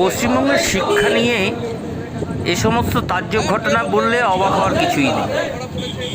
পশ্চিমবঙ্গের শিক্ষা নিয়ে এ সমস্ত তাজ্জব ঘটনা বললে অবাক হওয়ার কিছুই নেই।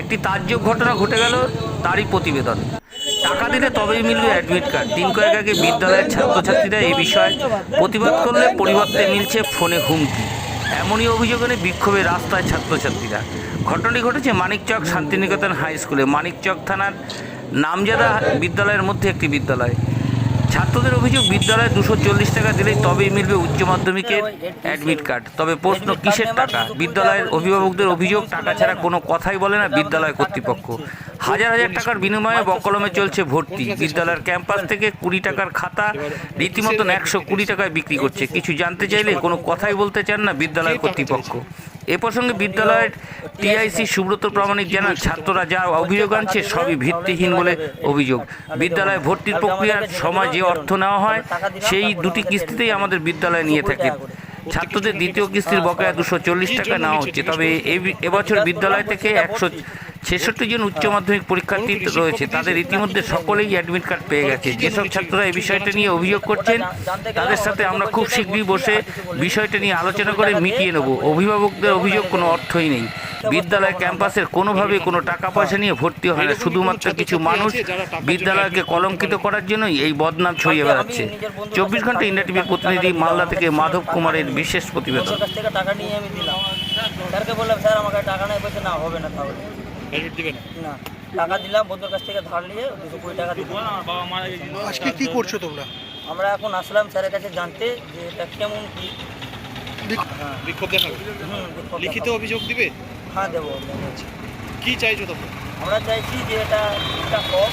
একটি তাজ্জব ঘটনা ঘটে গেল, তারই প্রতিবেদন। টাকা দিলে তবেই মিলবে অ্যাডমিট কার্ড দিন কয়েক আগে বিদ্যালয়ের ছাত্রছাত্রীরা এই বিষয়ে প্রতিবাদ করলে পরিবর্তে মিলছে ফোনে হুমকি। এমনই অভিযোগ এনে বিক্ষোভে রাস্তায় ছাত্রছাত্রীরা। ঘটনাটি ঘটেছে মানিকচক শান্তিনিকেতন হাই স্কুলে। মানিকচক থানার নামজাদা বিদ্যালয়ের মধ্যে একটি বিদ্যালয়। ছাত্রদের অভিযোগ বিদ্যালয়ে দুশো চল্লিশ টাকা দিলেই তবেই মিলবে উচ্চ মাধ্যমিকের অ্যাডমিট কার্ড তবে প্রশ্ন কিসের টাকা? বিদ্যালয়ের অভিভাবকদের অভিযোগ টাকা ছাড়া কোনো কথাই বলে না বিদ্যালয় কর্তৃপক্ষ। হাজার হাজার টাকার বিনিময়ে বকলমে চলছে ভর্তি। বিদ্যালয়ের ক্যাম্পাস থেকে কুড়ি টাকার খাতা রীতিমতন একশো কুড়ি টাকায় বিক্রি করছে। কিছু জানতে চাইলে কোনো কথাই বলতে চান না বিদ্যালয় কর্তৃপক্ষ। এ প্রসঙ্গে বিদ্যালয়ের টিআইসি সুব্রত প্রামাণিক জানান, ছাত্ররা যা অভিযোগ আনছে সবই ভিত্তিহীন বলে অভিযোগ। বিদ্যালয়ে ভর্তির প্রক্রিয়ার সময় যে অর্থ নেওয়া হয়, সেই দুটি কিস্তিতেই আমাদের বিদ্যালয়ে নিয়ে থাকে। ছাত্রদের দ্বিতীয় কিস্তির বকেয়া দুশো চল্লিশ টাকা নেওয়া হচ্ছে। তবে এবছর বিদ্যালয় থেকে একশো ছেষট্টি জন উচ্চ মাধ্যমিক পরীক্ষার্থী রয়েছে। তাদের ইতিমধ্যে সকলেই অ্যাডমিট কার্ড পেয়ে গেছে। যেসব ছাত্ররা এই বিষয়টা নিয়ে অভিযোগ করছেন তাদের সাথে আমরা খুব শীঘ্রই বসে বিষয়টা নিয়ে আলোচনা করে মিটিয়ে নেব। অভিভাবকদের অভিযোগ কোনো অর্থই নেই। বিদ্যালয় ক্যাম্পাসের কোনোভাবে কোনো টাকা পয়সা নিয়ে ভর্তি হয় না। শুধুমাত্র কিছু মানুষ বিদ্যালয়কে কলঙ্কিত করার জন্যই এই বদনাম ছড়িয়ে বেড়াচ্ছে। চব্বিশ ঘণ্টা ইন্ডিয়া টিভির প্রতিনিধি মালদা থেকে মাধব কুমারের বিশেষ প্রতিবেদন। থেকে টাকা নিয়ে আমি দিলাম স্যারকে বললাম স্যার আমাকে টাকা নেই বলছে না হবে না। তাহলে দিবে না? না টাকা দিলাম বন্ধুর কাছ থেকে ধার নিয়ে দুশো কুড়ি টাকা দিলাম। আজকে কি করছ তোমরা? আমরা এখন আসলাম স্যারের কাছে জানতে যে এটা কেমন কি। হ্যাঁ বিক্ষোভ দেখাবে? লিখিত অভিযোগ দিবে? হ্যাঁ দেবো। কি চাইছো তোমরা? আমরা চাইছি যে এটা হোক।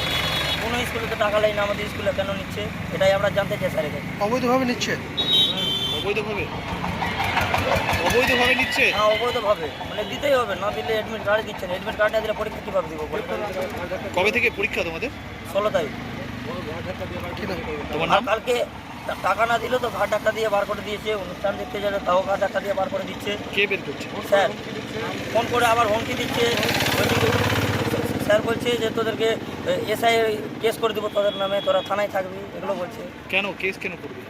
কোনো স্কুলে তো টাকা নেই না আমাদের স্কুলে কেন নিচ্ছে? এটাই আমরা জানতে চাই স্যারের কাছে। অবৈধভাবে নিচ্ছে? অবৈধভাবে? অবৈধভাবে নিচ্ছে? হ্যাঁ অবৈধভাবে। মানে দিতেই হবে না দিলে অ্যাডমিট কার্ড দিচ্ছে না। অ্যাডমিট কার্ড না দিলে পরীক্ষা কীভাবে দিব কবে থেকে পরীক্ষা তোমাদের? ষোলো তারিখ। তোমার নাম? কালকে টাকা না দিলেও তো ঘাট ডাক্তার দিয়ে বার করে দিয়েছে অনুষ্ঠান দেখতে গেলে তাও ঘাট ডাক্তার দিয়ে বার করে দিচ্ছে। কে বের করছে? স্যার ফোন করে আবার হুমকি দিচ্ছে। স্যার বলছে যে তোদেরকে এসআই কেস করে দেবো তোদের নামে তোরা থানায় থাকবি এগুলো বলছে। কেন? কেস কেন করবে?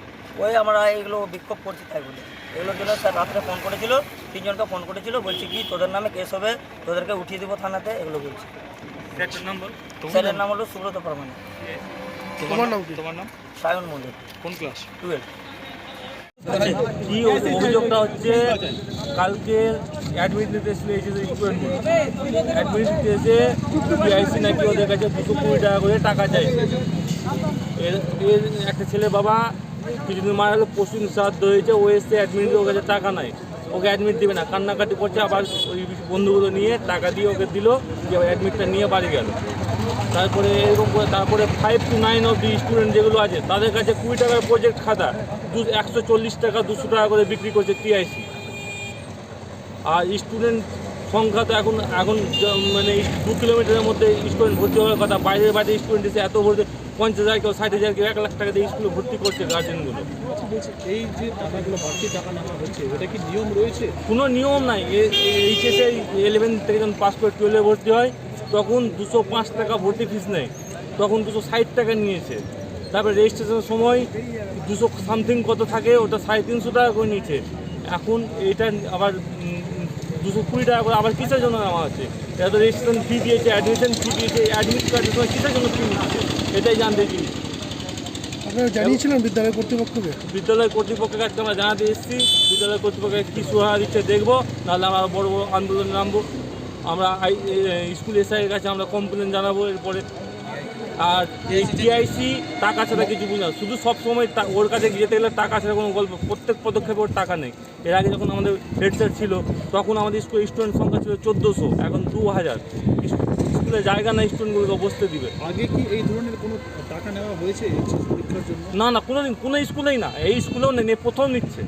ওই আমরা এগুলো বিক্ষোভ করছি তাই বলে। এগুলোর জন্য স্যার রাত্রে ফোন করেছিল তিনজনকে ফোন করেছিল বলছি কি তোদের নামে কেস হবে তোদেরকে উঠিয়ে দেবো থানাতে এগুলো বলছে। তোমার স্যারের নাম? হলো সুব্রত পরমানি তোমার নাম কি? তোমার নাম? সায়ন মন্দির কোন ক্লাস টুয়েলভ কি অভিযোগটা হচ্ছে কালকে অ্যাডমিট নিতে এসেছিল এই যে স্টুডেন্টগুলো অ্যাডমিট নিতে এসে পিআইসি নাকি ওদের কাছে দুশো কুড়ি টাকা করে টাকা এর এর একটা ছেলে বাবা কিছুদিন মারা হলো পশুদিন শ্রাদ্ধ হয়েছে, ও এসে অ্যাডমিট ওর কাছে টাকা নাই। ওকে অ্যাডমিট দেবে না, কান্নাকাটি করছে, আবার ওই বন্ধুগুলো নিয়ে টাকা দিয়ে ওকে দিল, যে অ্যাডমিটটা নিয়ে বাড়ি গেল। তারপরে এরকম করে, তারপরে ফাইভ টু নাইন অব্দি স্টুডেন্ট যেগুলো আছে, তাদের কাছে কুড়ি টাকার প্রজেক্ট খাতা, দু, একশো চল্লিশ টাকা, দুশো টাকা করে বিক্রি করছে টিআইসি আর স্টুডেন্ট সংখ্যা তো এখন এখন মানে দু কিলোমিটারের মধ্যে স্টুডেন্ট ভর্তি হওয়ার কথা। বাইরের বাইরে স্টুডেন্ট এসে এত ভর্তি পঞ্চাশ হাজার কেউ ষাট হাজার কেউ এক লাখ টাকা দিয়ে স্কুলে ভর্তি করছে গার্জেনগুলো এই যে টাকাগুলো বাড়তি টাকা নেওয়া হচ্ছে এটা কি নিয়ম রয়েছে? কোনো নিয়ম নাই। এইচএসে ইলেভেন থেকে যখন পাস করে টুয়েলভে ভর্তি হয় তখন দুশো পাঁচ টাকা ভর্তি ফিস নেয়। তখন দুশো ষাট টাকা নিয়েছে। তারপরে রেজিস্ট্রেশনের সময় দুশো সামথিং কত থাকে ওটা সাড়ে তিনশো টাকা করে নিয়েছে। এখন এটা আবার দুশো কুড়ি টাকা করে। আবার কিসের জন্য নেওয়া হচ্ছে? এটা তো রেজিস্ট্রেশন ফি দিয়েছে অ্যাডমিশন ফি দিয়েছে অ্যাডমিট কার্ডের সময় কিসের জন্য ফি নিচ্ছে এটাই জানতে চাই। আপনারা জানিয়েছিলেন বিদ্যালয় কর্তৃপক্ষকে? বিদ্যালয় কর্তৃপক্ষের কাছে আমরা জানাতে এসেছি। বিদ্যালয় কর্তৃপক্ষের কী সুরাহা দিচ্ছে দেখব। নাহলে আমরা বড় বড় আন্দোলনে নামবো। আমরা স্কুল এসআইয়ের কাছে আমরা কমপ্লেন জানাব এরপরে আর এই টিআইসি টাকা ছাড়া কিছু বুঝি না। শুধু সবসময় ওর কাছে যেতে গেলে টাকা ছাড়া কোনো গল্প প্রত্যেক পদক্ষেপে ওর টাকা নেই। এর আগে যখন আমাদের হেড স্যার ছিল তখন আমাদের স্কুল স্টুডেন্ট সংখ্যা ছিল চোদ্দোশো এখন দু হাজার স্কুলে জায়গা নেই স্টুডেন্টগুলোকে বসতে দিবে। আগে কি এই ধরনের কোনো টাকা নেওয়া হয়েছে পরীক্ষার জন্য? না না কোনো দিন কোনো স্কুলেই না। এই স্কুলেও নেই প্রথম নিচ্ছে।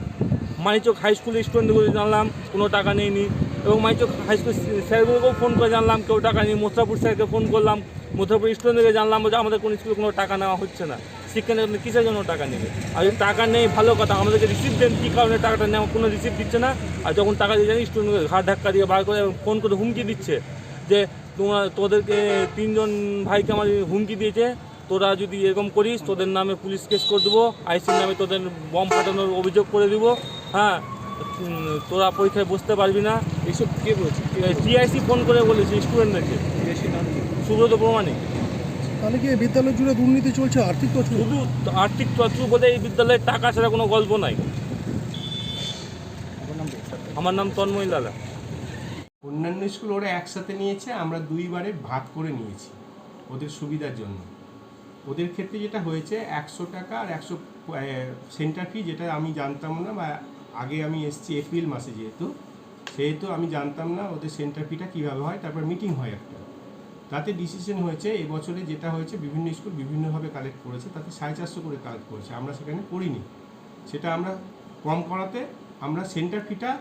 মানিচক হাই স্কুলের স্টুডেন্টগুলো জানলাম কোনো টাকা নেয়নি এবং মানিচক হাই স্কুল স্যারগুলোকেও ফোন করে জানলাম কেউ টাকা নেই। মোত্রাপুর স্যারকে ফোন করলাম। মোত্রাপুর স্টুডেন্টদেরকে জানলাম যে আমাদের কোনো স্কুলে কোনো টাকা নেওয়া হচ্ছে না। শিক্ষা কিসের জন্য টাকা নেবে? আর যদি টাকা নেই, ভালো কথা, আমাদেরকে রিসিপ্ট দেন, কী কারণে টাকাটা নেওয়া, কোনো রিসিপ্ট দিচ্ছে না? আর যখন টাকা দিয়ে জানি স্টুডেন্টকে ঘাট ধাক্কা দিয়ে বার করে ফোন করে হুমকি দিচ্ছে যে, তোমার, তোদেরকে তিনজন ভাইকে আমার হুমকি দিয়েছে, তোরা যদি এরকম করিস, তোদের নামে পুলিশ কেস করে দেবো আইসির নামে তোদের বম ফাটানোর অভিযোগ করে দিব হ্যাঁ? তোরা পরীক্ষায় বসতে পারবি না। এইসব কে বলছে? টিআইসি ফোন করে বলেছে স্টুডেন্টদেরকে সুব্রত প্রমাণিক। তাহলে কি বিদ্যালয় জুড়ে দুর্নীতি চলছে? আর্থিক তছরূপ শুধু আর্থিক চর্চু বলে এই বিদ্যালয়ে টাকা ছাড়া কোনো গল্প নাই। আমার নাম তন্ময় লালা। অন্যান্য স্কুল ওরা একসাথে নিয়েছে আমরা দুইবারে ভাগ করে নিয়েছি ওদের সুবিধার জন্য। ওদের ক্ষেত্রে যেটা হয়েছে একশো টাকা আর একশো সেন্টার ফি যেটা আমি জানতাম না বা আগে আমি এসছি এপ্রিল মাসে যেহেতু সেহেতু আমি জানতাম না ওদের সেন্টার ফিটা কীভাবে হয় তারপর মিটিং হয় একটা। তাতে ডিসিশন হয়েছে এবছরে যেটা হয়েছে, বিভিন্ন স্কুল বিভিন্নভাবে কালেক্ট করেছে, তাতে সাড়ে চারশো করে কালেক্ট করেছে। আমরা সেখানে করিনি সেটা আমরা কম করাতে আমরা সেন্টার ফিটা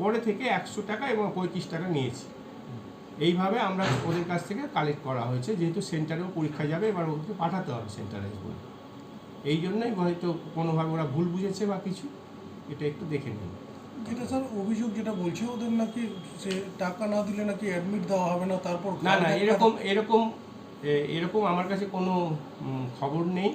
পরে থেকে একশো টাকা এবং পঁয়ত্রিশ টাকা নিয়েছি। এইভাবে আমরা ওদের কাছ থেকে কালেক্ট করা হয়েছে, যেহেতু সেন্টারেও পরীক্ষা যাবে, এবার ওদেরকে পাঠাতে হবে সেন্টারে বলে। এই জন্যই হয়তো কোনোভাবে ওরা ভুল বুঝেছে বা কিছু, এটা একটু দেখে নিন। এটা স্যার অভিযোগ যেটা বলছে ওদের নাকি সে টাকা না দিলে নাকি অ্যাডমিট দেওয়া হবে না তারপর না না এরকম এরকম এরকম আমার কাছে কোনো খবর নেই।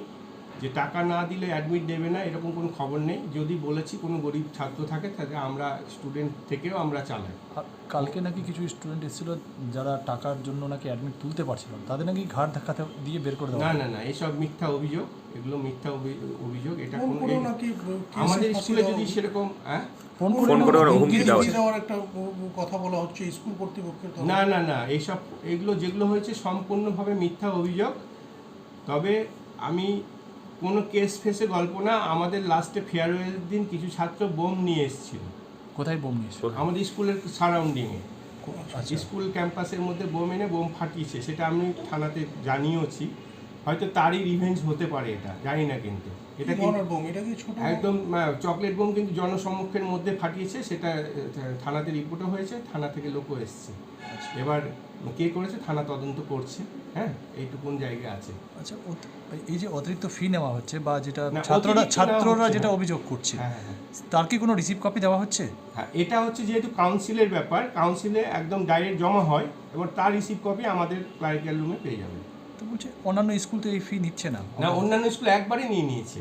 যে টাকা না দিলে অ্যাডমিট দেবে না এরকম কোনো খবর নেই। যদি বলেছি কোনো গরিব ছাত্র থাকে তাহলে আমরা স্টুডেন্ট থেকেও আমরা চালাই। কালকে নাকি কিছু স্টুডেন্ট এসেছিল যারা টাকার জন্য নাকি অ্যাডমিট তুলতে পারছিল তাদের নাকি ঘাট ধাক্কাতে দিয়ে বের করে দেওয়া না না না এসব মিথ্যা অভিযোগ। এগুলো মিথ্যা অভি- অভিযোগ। এটা কোনো আমাদের স্কুলে যদি সেরকম হ্যাঁ ফোন করে হুমকি। দেওয়ার একটা কথা বলা হচ্ছে স্কুল কর্তৃপক্ষের না না না এইসব এগুলো যেগুলো হয়েছে সম্পূর্ণভাবে মিথ্যা অভিযোগ। তবে আমি কোনো কেস ফেসে গল্প না আমাদের লাস্টে ফেয়ারওয়েল দিন কিছু ছাত্র বোম নিয়ে এসেছিল। কোথায় বোম নিয়ে এসেছিল? আমাদের স্কুলের সারাউন্ডিংয়ে স্কুল ক্যাম্পাসের মধ্যে বোম এনে বোম ফাটিয়েছে সেটা আমি থানাতে জানিয়েওছি। হয়তো তারই রিভেঞ্জ হতে পারে এটা জানি না কিন্তু। এটা কি কিন্তু বোম এটা কি ছোট একদম চকলেট বোম কিন্তু জনসম্মুখের মধ্যে ফাটিয়েছে সেটা থানাতে রিপোর্টও হয়েছে থানা থেকে লোকও এসছে। এবার কে করেছে? থানা তদন্ত করছে। হ্যাঁ এইটুকুন জায়গা আছে। আচ্ছা এই যে অতিরিক্ত ফি নেওয়া হচ্ছে বা যেটা ছাত্ররা ছাত্ররা যেটা অভিযোগ করছে হ্যাঁ হ্যাঁ তার কি কোনো রিসিভ কপি দেওয়া হচ্ছে? হ্যাঁ এটা হচ্ছে যেহেতু কাউন্সিলের ব্যাপার কাউন্সিলে একদম ডাইরেক্ট জমা হয় এবং তার রিসিভ কপি আমাদের ক্লারিক্যাল রুমে পেয়ে যাবে। তো বলছে অন্যান্য স্কুল তো এই ফি নিচ্ছে না। না অন্যান্য স্কুল একবারে নিয়ে নিয়েছে।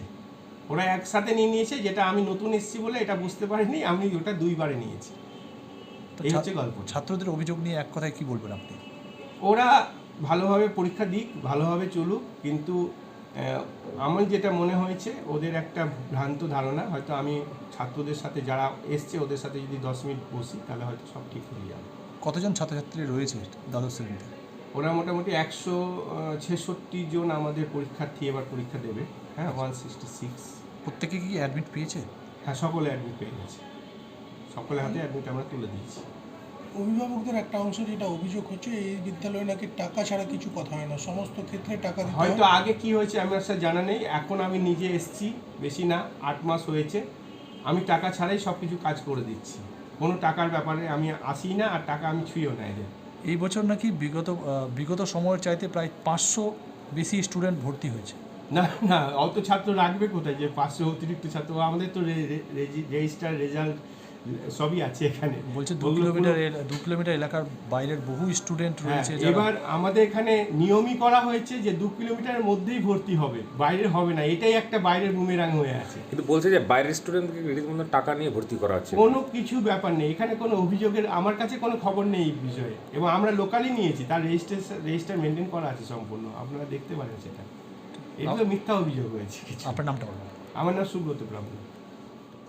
ওরা একসাথে নিয়ে নিয়েছে যেটা আমি নতুন এসেছি বলে এটা বুঝতে পারিনি আমি ওটা দুইবারে নিয়েছি। এই হচ্ছে গল্প ছাত্রদের অভিযোগ নিয়ে এক কথায় কি বলবেন আপনি? ওরা ভালোভাবে পরীক্ষা দিক ভালোভাবে চলুক কিন্তু আমার যেটা মনে হয়েছে ওদের একটা ভ্রান্ত ধারণা হয়তো আমি ছাত্রদের সাথে যারা এসছে ওদের সাথে যদি দশ মিনিট বসি তাহলে হয়তো সব ঠিক হয়ে যাবে। কতজন ছাত্রছাত্রী রয়েছে দ্বাদশ শ্রেণীতে? ওরা মোটামুটি একশো ছেষট্টি জন আমাদের পরীক্ষার্থী এবার পরীক্ষা দেবে হ্যাঁ ওয়ান সিক্সটি সিক্স প্রত্যেকে কি অ্যাডমিট পেয়েছে? হ্যাঁ সকলে অ্যাডমিট পেয়ে গেছে। সকলের হাতে অ্যাডমিট আমরা তুলে দিয়েছি। অভিভাবকদের একটা অংশ যেটা অভিযোগ হচ্ছে এই বিদ্যালয়ে নাকি টাকা ছাড়া কিছু কথা হয় না। সমস্ত ক্ষেত্রে টাকা দিতে হয়তো আগে কি হয়েছে আমার সাথে জানা নেই। এখন আমি নিজে এসেছি বেশি না আট মাস হয়েছে। আমি টাকা ছাড়াই সব কিছু কাজ করে দিচ্ছি। কোনো টাকার ব্যাপারে আমি আসি না আর টাকা আমি ছুঁয়েও না এদের। এই বছর নাকি বিগত বিগত সময়ের চাইতে প্রায় পাঁচশো বেশি স্টুডেন্ট ভর্তি হয়েছে। না না অত ছাত্র রাখবে কোথায় যে পাঁচশো অতিরিক্ত ছাত্র? আমাদের তো রেজিস্টার রেজাল্ট সবই আছে এখানে। বলছে দু কিলোমিটার দু কিলোমিটার এলাকার বাইরের বহু স্টুডেন্ট হ্যাঁ, রয়েছে এবার আমাদের এখানে নিয়মই করা হয়েছে যে দু কিলোমিটারের মধ্যেই ভর্তি হবে বাইরের হবে না এটাই একটা বাইরের বুমেরাং হয়ে আছে। কিন্তু বলছে যে বাইরের স্টুডেন্টকে রীতিমতো টাকা নিয়ে ভর্তি করা হচ্ছে। কোনো কিছু ব্যাপার নেই এখানে কোনো অভিযোগের আমার কাছে কোনো খবর নেই এই বিষয়ে। এবং আমরা লোকালি নিয়েছি তার রেজিস্ট্রেশন রেজিস্টার মেনটেন করা আছে সম্পূর্ণ আপনারা দেখতে পারেন সেটা। এগুলো মিথ্যা অভিযোগ হয়েছে আপনার নামটা বলুন। আমার নাম সুব্রত ব্রাহ্মণ।